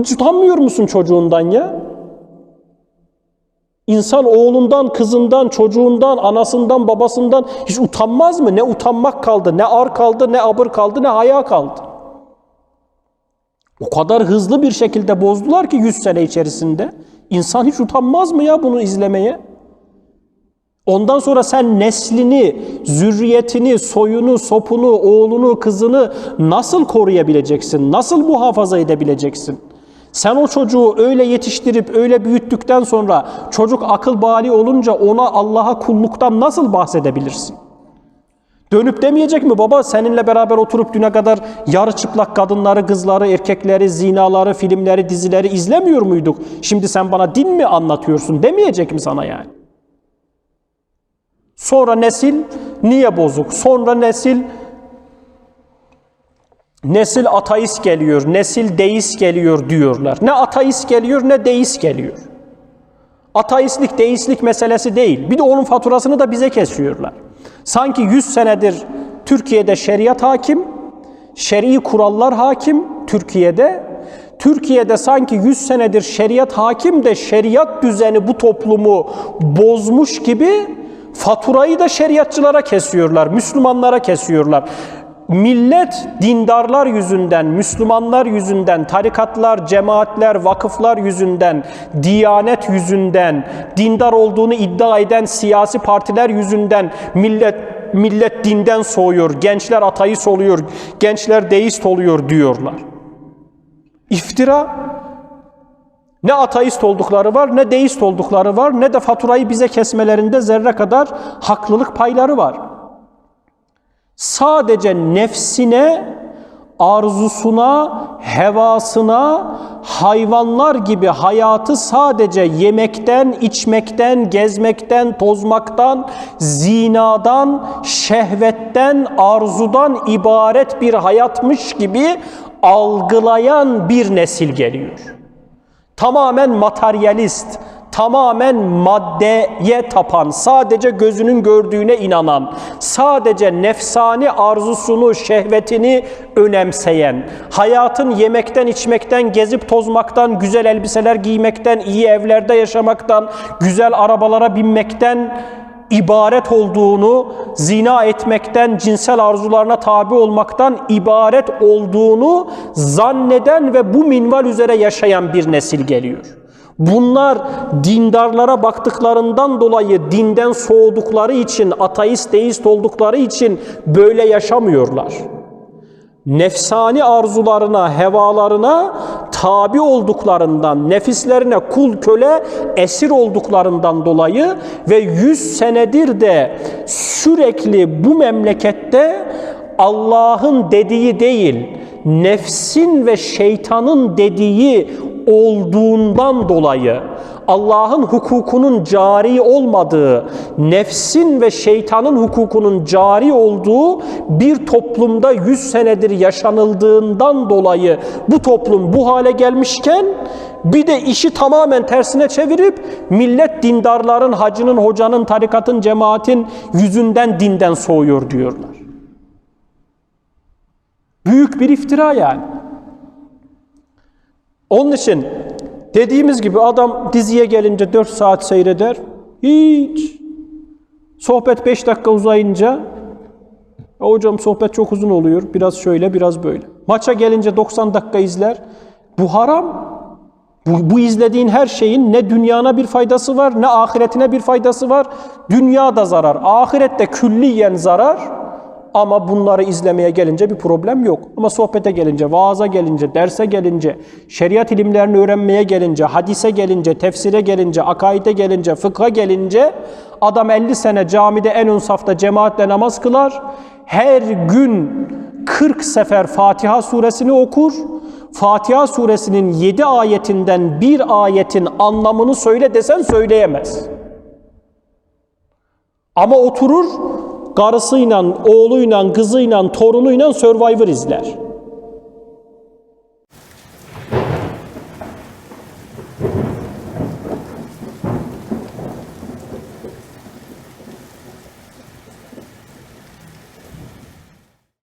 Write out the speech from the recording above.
Utanmıyor musun çocuğundan ya? İnsan oğlundan, kızından, çocuğundan, anasından, babasından hiç utanmaz mı? Ne utanmak kaldı, ne ar kaldı, ne abır kaldı, ne haya kaldı. O kadar hızlı bir şekilde bozdular ki 100 sene içerisinde. İnsan hiç utanmaz mı ya bunu izlemeye? Ondan sonra sen neslini, zürriyetini, soyunu, sopunu, oğlunu, kızını nasıl koruyabileceksin? Nasıl muhafaza edebileceksin? Sen o çocuğu öyle yetiştirip öyle büyüttükten sonra çocuk akıl bali olunca ona Allah'a kulluktan nasıl bahsedebilirsin? Dönüp demeyecek mi baba seninle beraber oturup düne kadar yarı çıplak kadınları, kızları, erkekleri, zinaları, filmleri, dizileri izlemiyor muyduk? Şimdi sen bana din mi anlatıyorsun demeyecek mi sana yani? Sonra nesil niye bozuk? Sonra nesil nesil ateist geliyor, nesil deist geliyor diyorlar. Ne ateist geliyor ne deist geliyor. Ateistlik, deistlik meselesi değil. Bir de onun faturasını da bize kesiyorlar. Sanki 100 senedir Türkiye'de şeriat hakim, şer'i kurallar hakim Türkiye'de. Türkiye'de sanki 100 senedir şeriat hakim de şeriat düzeni bu toplumu bozmuş gibi faturayı da şeriatçılara kesiyorlar, Müslümanlara kesiyorlar. Millet dindarlar yüzünden, Müslümanlar yüzünden, tarikatlar, cemaatler, vakıflar yüzünden, diyanet yüzünden, dindar olduğunu iddia eden siyasi partiler yüzünden millet millet dinden soğuyor, gençler ateist oluyor, gençler deist oluyor diyorlar. İftira ne ateist oldukları var, ne deist oldukları var, ne de faturayı bize kesmelerinde zerre kadar haklılık payları var sadece nefsine, arzusuna, hevasına, hayvanlar gibi hayatı sadece yemekten, içmekten, gezmekten, tozmaktan, zinadan, şehvetten, arzudan ibaret bir hayatmış gibi algılayan bir nesil geliyor. Tamamen materyalist, tamamen maddeye tapan, sadece gözünün gördüğüne inanan, sadece nefsani arzusunu, şehvetini önemseyen, hayatın yemekten, içmekten, gezip tozmaktan, güzel elbiseler giymekten, iyi evlerde yaşamaktan, güzel arabalara binmekten ibaret olduğunu, zina etmekten, cinsel arzularına tabi olmaktan ibaret olduğunu zanneden ve bu minval üzere yaşayan bir nesil geliyor. Bunlar dindarlara baktıklarından dolayı dinden soğudukları için, ateist, deist oldukları için böyle yaşamıyorlar. Nefsani arzularına, hevalarına tabi olduklarından, nefislerine kul köle esir olduklarından dolayı ve yüz senedir de sürekli bu memlekette Allah'ın dediği değil, nefsin ve şeytanın dediği olduğundan dolayı Allah'ın hukukunun cari olmadığı, nefsin ve şeytanın hukukunun cari olduğu bir toplumda yüz senedir yaşanıldığından dolayı bu toplum bu hale gelmişken bir de işi tamamen tersine çevirip millet dindarların, hacının, hocanın, tarikatın, cemaatin yüzünden dinden soğuyor diyorlar. Büyük bir iftira yani. Onun için dediğimiz gibi adam diziye gelince 4 saat seyreder. Hiç. Sohbet 5 dakika uzayınca "Ya hocam sohbet çok uzun oluyor. Biraz şöyle biraz böyle. Maça gelince 90 dakika izler. Bu haram. Bu, bu izlediğin her şeyin ne dünyana bir faydası var ne ahiretine bir faydası var. Dünyada zarar, ahirette külliyen zarar. Ama bunları izlemeye gelince bir problem yok. Ama sohbete gelince, vaaza gelince, derse gelince, şeriat ilimlerini öğrenmeye gelince, hadise gelince, tefsire gelince, akaide gelince, fıkha gelince adam 50 sene camide en ön safta cemaatle namaz kılar. Her gün 40 sefer Fatiha suresini okur. Fatiha suresinin 7 ayetinden bir ayetin anlamını söyle desen söyleyemez. Ama oturur karısıyla, oğluyla, kızıyla, torunuyla Survivor izler.